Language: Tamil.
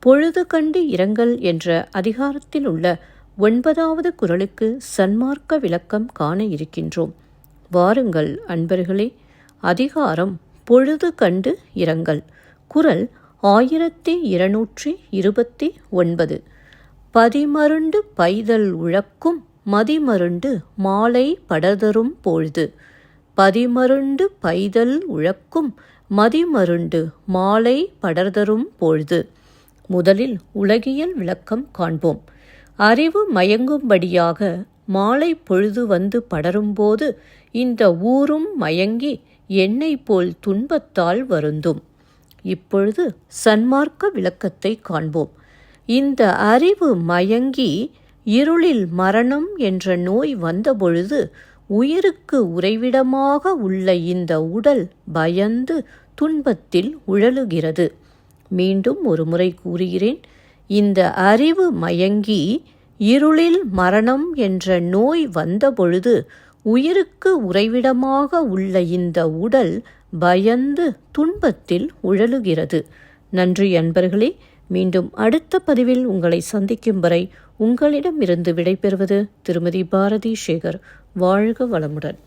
பொழுது கண்டு இரங்கல் என்ற அதிகாரத்தில் உள்ள ஒன்பதாவது குரலுக்கு சன்மார்க்க விளக்கம் காண இருக்கின்றோம். வாருங்கள் அன்பர்களே அதிகாரம் பொழுது கண்டு இரங்கல். குரல் ஆயிரத்தி இருநூற்றி இருபத்தி ஒன்பது. பதிமருண்டு பைதல் உழக்கும் மதிமருண்டு மாலை படதரும் பொழுது. பதிமருண்டு பைதல் உழக்கும் மதிமருண்டு மாலை படர்தரும் பொழுது. முதலில் உலகியல் விளக்கம் காண்போம். அறிவு மயங்கும்படியாக மாலை பொழுது வந்து படரும்போது இந்த ஊரும் மயங்கி என்னை போல் துன்பத்தால் வருந்தும். இப்பொழுது சன்மார்க்க விளக்கத்தை காண்போம். இந்த அறிவு மயங்கி இருளில் மரணம் என்ற நோய் வந்தபொழுது உயிருக்கு உறைவிடமாக உள்ள இந்த உடல் பயந்து துன்பத்தில் உழலுகிறது. மீண்டும் ஒரு முறை கூறுகிறேன். இந்த அறிவு மயங்கி இருளில் மரணம் என்ற நோய் வந்தபொழுது உயிருக்கு உறைவிடமாக உள்ள இந்த உடல் பயந்து துன்பத்தில் உழலுகிறது. நன்றி அன்பர்களே மீண்டும் அடுத்த பதிவில் உங்களை சந்திக்கும் வரை உங்களிடமிருந்து விடைபெறுவது திருமதி பாரதி சேகர் வாழ்க வளமுடன்.